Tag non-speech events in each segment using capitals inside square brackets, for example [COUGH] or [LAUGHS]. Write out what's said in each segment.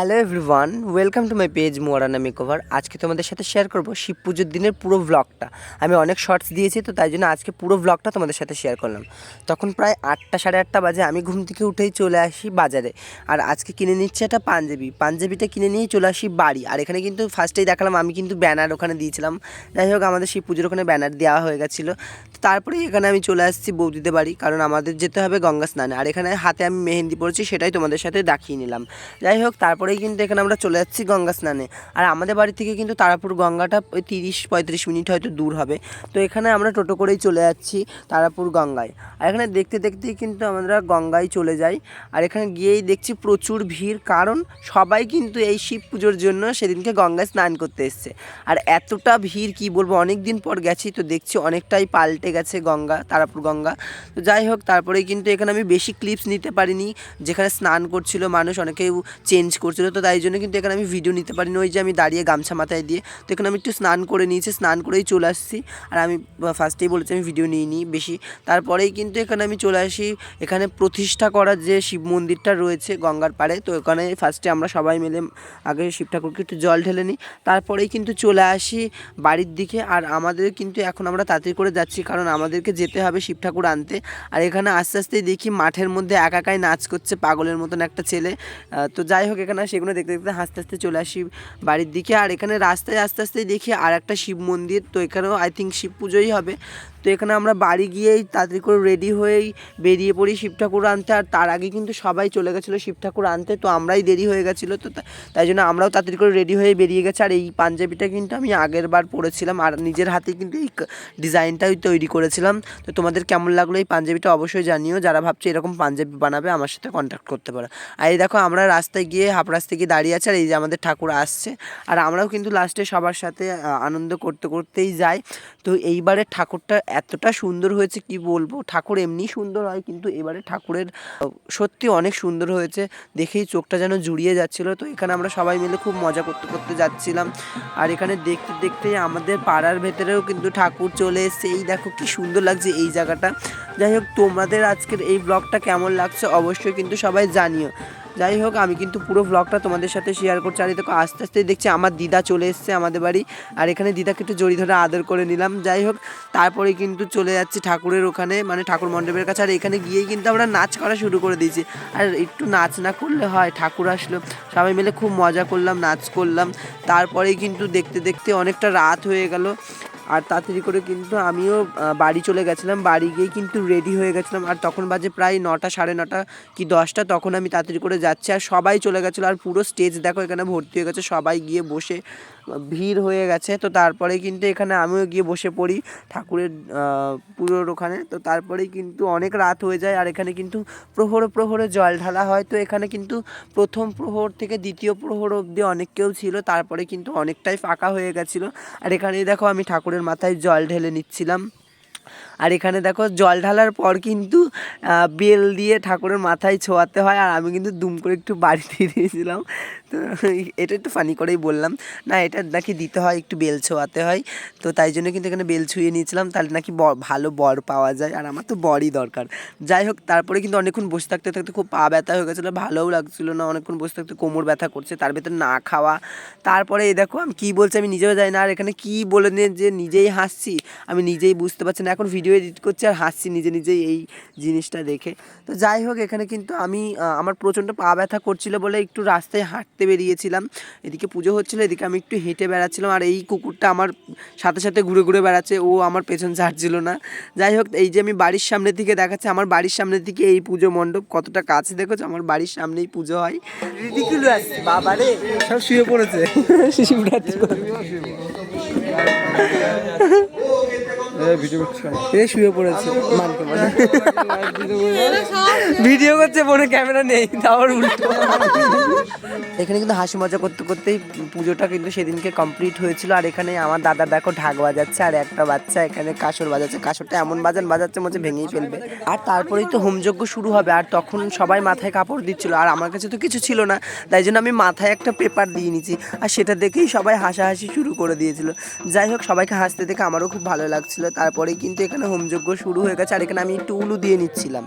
Hello everyone, welcome to my page মোয়ারানা makeover. আজকে তোমাদের সাথে শেয়ার করব শিব পুজোর দিনের পুরো ব্লগটা আমি অনেক শর্টস দিয়েছি, তো তাই জন্য আজকে পুরো ব্লগটা তোমাদের সাথে শেয়ার করলাম। তখন প্রায় আটটা, সাড়ে আটটা বাজে, আমি ঘুম থেকে উঠেই চলে আসি বাজারে। আর আজকে কিনে নিচ্ছে একটা পাঞ্জাবি। পাঞ্জাবিটা কিনে নিয়েই চলে আসি বাড়ি। আর এখানে কিন্তু ফার্স্টেই দেখালাম, আমি কিন্তু ব্যানার ওখানে দিয়েছিলাম। যাই হোক, আমাদের শিব পুজোর ওখানে ব্যানার দেওয়া হয়ে গেছিল। তো তারপরে এখানে আমি চলে আসছি বৌদিদের বাড়ি, কারণ আমাদের যেতে হবে গঙ্গা স্নানে। আর এখানে হাতে আমি মেহেন্দি পড়ছি সেটাই তোমাদের সাথে দেখিয়ে নিলাম। যাই হোক তারপরেই কিন্তু এখানে আমরা চলে যাচ্ছি গঙ্গা স্নানে। আর আমাদের বাড়ি থেকে কিন্তু তারাপুর গঙ্গাটা ওই তিরিশ পঁয়ত্রিশ মিনিট হয়তো দূর হবে। তো এখানে আমরা টোটো করেই চলে যাচ্ছি তারাপুর গঙ্গায়। আর এখানে দেখতে দেখতেই কিন্তু আমরা গঙ্গায় চলে যাই। আর এখানে গিয়েই দেখছি প্রচুর ভিড়, কারণ সবাই কিন্তু এই শিব পুজোর জন্য সেদিনকে গঙ্গায় স্নান করতে এসছে। আর এতটা ভিড় কি বলব অনেক দিন পর গেছি তো দেখছি অনেকটাই পাল্টে গেছে গঙ্গা, তারাপুর গঙ্গা। তো যাই হোক তারপরে কিন্তু এখানে আমি বেশি ক্লিপস নিতে পারিনি। যেখানে স্নান করছিল মানুষ অনেকেও চেঞ্জ করছিল, তো তাই জন্য কিন্তু এখানে আমি ভিডিও নিতে পারিনি। ওই যে আমি দাঁড়িয়ে গামছা মাথায় দিয়ে, তো এখানে আমি একটু স্নান করে নিয়েছি, স্নান করেই চলে আসছি। আর আমি ফার্স্টেই বলেছি আমি ভিডিও নিইনি বেশি। তারপরেই কিন্তু এখানে আমি চলে আসি, এখানে প্রতিষ্ঠা করা যে শিব মন্দিরটা রয়েছে গঙ্গার পাড়ে, তো এখানে ফার্স্টে আমরা সবাই মিলে আগে শিব ঠাকুরকে একটু জল ঢেলে নিই। তারপরেই কিন্তু চলে আসি বাড়ির দিকে। আর আমাদের কিন্তু এখন আমরা তাড়াতাড়ি করে যাচ্ছি, কারণ আমাদেরকে যেতে হবে শিব ঠাকুর আনতে। আর এখানে আস্তে আস্তে দেখি মাঠের মধ্যে একাকাই নাচ করছে পাগলের মতন একটা ছেলে। তো যাই হোক, এখানে সেগুলো দেখতে দেখতে হাসতে হাসতে চলে আসি বাড়ির দিকে। আর এখানে রাস্তায় আস্তে আস্তে দেখি আর একটা শিব মন্দির। তো এখানেও আই থিঙ্ক শিব পুজোই হবে। তো এখানে আমরা বাড়ি গিয়েই তাড়াতাড়ি করে রেডি হয়েই বেরিয়ে পড়ি শিব ঠাকুর আনতে। আর তার আগে কিন্তু সবাই চলে গেছিল শিব ঠাকুর আনতে, তো আমরাই দেরি হয়ে গেছিল, তো তাই জন্য আমরাও তাড়াতাড়ি করে রেডি হয়ে বেরিয়ে গেছি। আর এই পাঞ্জাবিটা কিন্তু আমি আগের বার পরেছিলাম, আর নিজের হাতে কিন্তু এই ডিজাইনটাই তৈরি করেছিলাম। তো তোমাদের কেমন লাগল এই পাঞ্জাবিটা অবশ্যই জানিও, যারা ভাবছে এরকম পাঞ্জাবি বানাবে আমার সাথে কন্ট্যাক্ট করতে পারো। আর এই দেখো আমরা রাস্তায় গিয়ে হাফ রাস্তায় গিয়ে দাঁড়িয়ে আছি, আর এই যে আমাদের ঠাকুর আসছে। আর আমরাও কিন্তু লাস্টে সবার সাথে আনন্দ করতে করতেই যাই। তো এইবারে ঠাকুরটা এতটা সুন্দর হয়েছে কি বলব? ঠাকুর এমনি সুন্দর হয়, কিন্তু এবারে ঠাকুরের সত্যি অনেক সুন্দর হয়েছে। দেখেই চোখটা যেন জুড়িয়ে যাচ্ছিল। তো এখানে আমরা সবাই মিলে খুব মজা করতে করতে যাচ্ছিলাম। আর এখানে দেখতে দেখতেই আমাদের পাড়ার ভেতরেও কিন্তু ঠাকুর চলে এসছে। এই দেখো কি সুন্দর লাগছে এই জায়গাটা। যাই হোক, তোমাদের আজকের এই ব্লগটা কেমন লাগছে অবশ্যই কিন্তু সবাই জানিও। যাই হোক, আমি কিন্তু পুরো ব্লগটা তোমাদের সাথে শেয়ার করছি। আর দেখো, আস্তে আস্তে দেখছি আমার দিদা চলে এসছে আমাদের বাড়ি। আর এখানে দিদাকে একটু জড়ি ধরে আদর করে নিলাম। যাই হোক, তারপরে কিন্তু চলে যাচ্ছি ঠাকুরের ওখানে মানে ঠাকুর মণ্ডপের কাছে। আর এখানে গিয়েই কিন্তু আমরা নাচ করা শুরু করে দিয়েছি। আর একটু নাচ না করলে হয়, ঠাকুর আসলো। সবাই মিলে খুব মজা করলাম, নাচ করলাম। তারপরেই কিন্তু দেখতে দেখতে অনেকটা রাত হয়ে গেল। আর তাড়াতাড়ি করে কিন্তু আমিও বাড়ি চলে গেছিলাম। বাড়ি গিয়ে কিন্তু রেডি হয়ে গেছিলাম। আর তখন বাজে প্রায় নটা, সাড়ে নটা কি দশটা, তখন আমি তাড়াতাড়ি করে যাচ্ছি। আর সবাই চলে গেছিল। আর পুরো স্টেজ দেখো, এখানে ভর্তি হয়ে গেছে সবাই গিয়ে বসে। ভিড় হয়ে গেছে। তো তারপরে কিন্তু এখানে আমিও গিয়ে বসে পড়ি ঠাকুরের পুজোর ওখানে। তো তারপরেই কিন্তু অনেক রাত হয়ে যায় আর এখানে কিন্তু প্রহরে প্রহরে জল ঢালা হয়। তো এখানে কিন্তু প্রথম প্রহর থেকে দ্বিতীয় প্রহর অবধি অনেক কেউ ছিল। তারপরে কিন্তু অনেকটাই ফাঁকা হয়ে গেছিল। আর এখানেই দেখো আমি ঠাকুরের মাথায় জল ঢেলে নিচ্ছিলাম। আর এখানে দেখো জল ঢালার পর কিন্তু বেল দিয়ে ঠাকুরের মাথায় ছোঁয়াতে হয়। আর আমি কিন্তু দুম করে একটু বাড়ি দিয়ে দিয়েছিলাম। তো এটা একটু ফানি করেই বললাম। না, এটা নাকি দিতে হয়, একটু বেল ছোঁয়াতে হয়। তো তাই জন্য কিন্তু এখানে বেল ছুঁয়ে নিয়েছিলাম। তাহলে নাকি ভালো বর পাওয়া যায়। আর আমার তো বরই দরকার। যাই হোক, তারপরে কিন্তু অনেকক্ষণ বসে থাকতে থাকতে খুব পা ব্যথা হয়ে গেছিল, ভালোও লাগছিল না। অনেকক্ষণ বসে থাকতে কোমর ব্যথা করছে, তার ভেতর না খাওয়া। তারপরে এই দেখো, আমি কী বলছি আমি নিজেও যাই না। আর এখানে কী বলে নিয়ে যে নিজেই হাসছি, আমি নিজেই বুঝতে পারছি না। এখন ভিডিও এডিট করছি আর হাসছি নিজে নিজেই এই জিনিসটা দেখে। তো যাই হোক এখানে কিন্তু আমি আমার প্রচণ্ড পা ব্যথা করছিল বলে একটু রাস্তায় হাঁটতে বেরিয়েছিলাম। এদিকে পুজো হচ্ছিল এদিকে আমি একটু হেঁটে বেড়াচ্ছিলাম আর এই কুকুরটা আমার সাথে সাথে ঘুরে ঘুরে বেড়াচ্ছে ও আমার পেছন ছাড়ছিল না। যাই হোক এই যে আমি বাড়ির সামনের দিকে দেখাচ্ছি আমার বাড়ির সামনের দিকে এই পুজো মণ্ডপ কতটা কাছে দেখেছ আমার বাড়ির সামনেই পুজো হয়। রিডিকুলাস বাবা রে। সব শুয়ে পড়েছে। [LAUGHS] শিবরাত্রি ভিডিও করছি কেন? এ শুয়ে পড়েছে, মানকে মানে ভিডিও করছে ফোনে ক্যামেরা নেই, তাও উল্টো। এখানে কিন্তু হাসি মজা করতে করতেই পুজোটা কিন্তু সেদিনকে কমপ্লিট হয়েছিল। আর এখানে আমার দাদা দেখো ঢাক বাজাচ্ছে, আর একটা বাচ্চা এখানে কাসর বাজাচ্ছে। কাসরটা এমন বাজান, বাজাচ্ছে মনে ভেঙেই ফেলবে। আর তারপরেই তো হোমযজ্ঞ শুরু হবে, আর তখন সবাই মাথায় কাপড় দিচ্ছিল। আর আমার কাছে তো কিছু ছিল না, তাই জন্য আমি মাথায় একটা পেপার দিয়ে নিয়েছি। আর সেটা দেখেই সবাই হাসাহাসি শুরু করে দিয়েছিল। যাই হোক, সবাইকে হাসতে দেখে আমারও খুব ভালো লাগছিল। তারপরেই কিন্তু এখানে হোমযজ্ঞ শুরু হয়ে গেছে আর এখানে আমি একটু উলু দিয়ে নিচ্ছিলাম।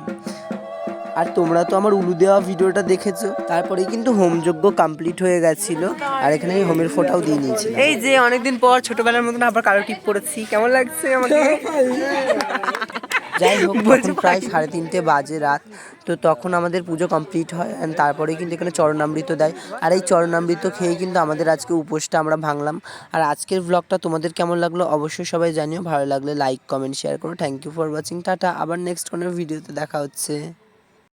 আর তোমরা তো আমার উলু দেওয়া ভিডিওটা দেখেছ তারপরেই কিন্তু হোমযজ্ঞ কমপ্লিট হয়ে গেছিল আর এখানে আমি হোমের ফোটাও দিয়ে নিয়েছি এই যে অনেকদিন পর ছোটবেলার মতন আবার কালো টিপ করেছি কেমন লাগছে আমাকে? [LAUGHS] যাই হোক তখন প্রায় সাড়ে তিনটে বাজে রাত। তো তখন আমাদের পুজো কমপ্লিট হয় অ্যান্ড তারপরে কিন্তু এখানে চরণামৃত দেয়। আর এই চরণামৃত খেয়ে কিন্তু আমাদের আজকে উপোসটা আমরা ভাঙলাম। আর আজকের ব্লগটা তোমাদের কেমন লাগল অবশ্যই সবাই জানিও। ভালো লাগলে লাইক কমেন্ট শেয়ার করো। Thank you for watching tata. আবার নেক্সট কোনো ভিডিওতে দেখা হচ্ছে।